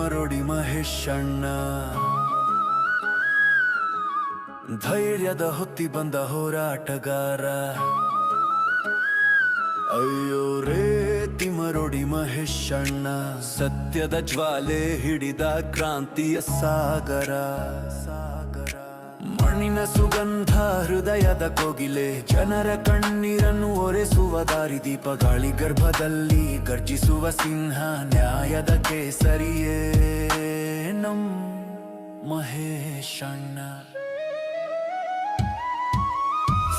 ಮಹೇಶಣ್ಣ. ಧೈರ್ಯದ ಹೊತ್ತಿ ಬಂದ ಹೋರಾಟಗಾರ. ಅಯ್ಯೋ ರೇ ತಿಮರೊಡಿ ಮಹೇಶಣ್ಣ. ಸತ್ಯದ ಜ್ವಾಲೆ ಹಿಡಿದ ಕ್ರಾಂತಿಯ ಸಾಗರ. ಮಣ್ಣಿನ ಸುಗಂಧ ಹೃದಯದ ಕೋಗಿಲೆ. ಜನರ ಕಣ್ಣೀರನ್ನು ಒರೆಸುವ ದಾರಿದೀಪ ಗಾಳಿ ಗರ್ಭದಲ್ಲಿ ಗರ್ಜಿಸುವ ಸಿಂಹ ನ್ಯಾಯದ ಕೇಸರಿಯೇ. ನಮ್ ಮಹೇಶಣ್ಣ.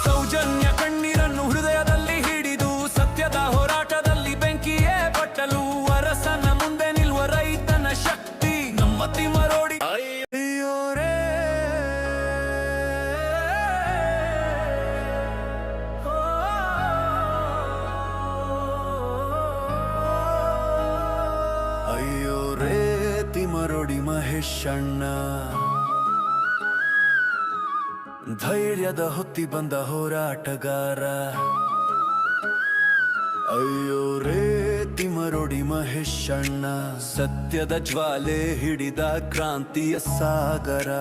ಸೌಜನ್ಯ ಕಣ್ಣೀರನ್ನು ಹೃದಯದಲ್ಲಿ ಹಿಡಿದು ಸತ್ಯದ ಹೋರಾಟದಲ್ಲಿ ಬೆಂಕಿಯೇ ಬಟ್ಟಲು ಅರಸನ ಮುಂದೆ ನಿಲ್ವ ರೈತನ ಶಕ್ತಿ. ನಮ್ಮ ತಿಮರೊಡಿ ಮಹೇಶಣ್ಣ. ಧೈರ್ಯದ ಹೊತ್ತಿ ಬಂದ ಹೋರಾಟಗಾರ. ಅಯ್ಯೋ ರೇ ತಿಮರೊಡಿ ಮಹೇಶಣ್ಣ. ಸತ್ಯದ ಜ್ವಾಲೆ ಹಿಡಿದ ಕ್ರಾಂತಿಯ ಸಾಗರ.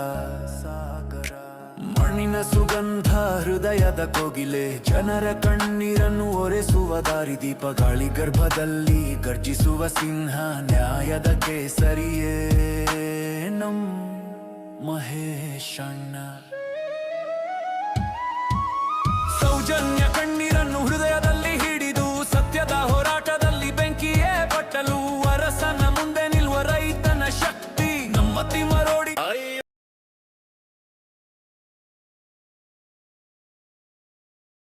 ಸಾಗರ. ಮಣ್ಣಿನ ಸುಗಂಧ, ಹೃದಯದ ಕೋಗಿಲೆ. ಜನರ ಕಣ್ಣೀರನ್ನು ಒರೆಸುವ ದಾರಿದೀಪ ಗಾಳಿ ಗರ್ಭದಲ್ಲಿ ಗರ್ಜಿಸುವ ಸಿಂಹ, ನ್ಯಾಯದ ಕೇಸರಿಯೇ. ನಮ್ ಮಹೇಶಣ್ಣ. ಸೌಜನ್ಯ